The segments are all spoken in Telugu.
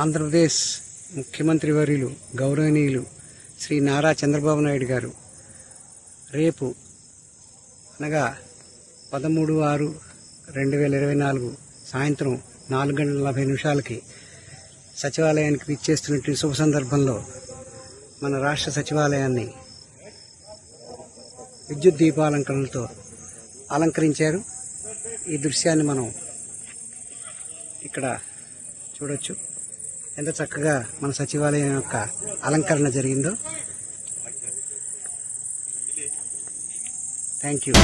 ఆంధ్రప్రదేశ్ ముఖ్యమంత్రి వర్యులు గౌరవనీయులు శ్రీ నారా చంద్రబాబు నాయుడు గారు. రేపు అనగా పదమూడు ఆరు రెండు వేల ఇరవై నాలుగు సాయంత్రం నాలుగు గంటల నలభై నిమిషాలకి సచివాలయానికి విచ్చేస్తున్నటువంటి శుభ సందర్భంలో మన రాష్ట్ర సచివాలయాన్ని విద్యుత్ దీపాలంకరణలతో అలంకరించారు. ఈ దృశ్యాన్ని మనం ఇక్కడ చూడొచ్చు. ఎంత చక్కగా మన సచివాలయం యొక్క అలంకరణ జరిగిందో. Thank you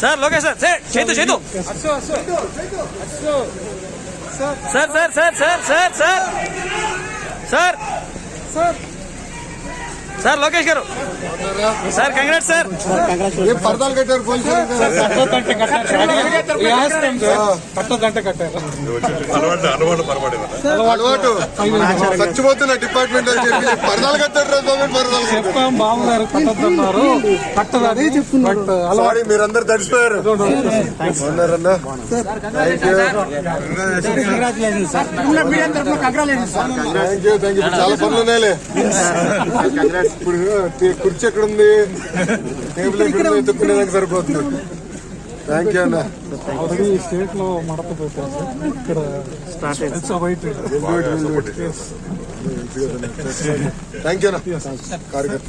sir Lokesh sir sir చేతు చేతు. Sir sir sir sir sir sir. Sir. Sir Lokesh garu. Sir congrats sir. పర్దాలు కట్టారు అలవాటు చచ్చిపోతున్న డిపార్ట్మెంట్ పర్దాలు కట్టారు చెప్పాం బాబు గారు కట్టద్దన్నారు. కట్టదని చెప్తున్నారు. అలవాటు. మీరందరూ తడిచిపోయారు చాలా పనులు ఉన్నాయి ఇప్పుడు కుర్చీ ఎక్కడుంది? టేబుల్ ఎక్కడ ఎత్తుకునేదానికి సరిపోతుంది. థ్యాంక్ యూ అన్న. స్టేట్లో మడత పెట్టారు. ఇక్కడ థ్యాంక్ యూ అన్న. కార్యకర్త.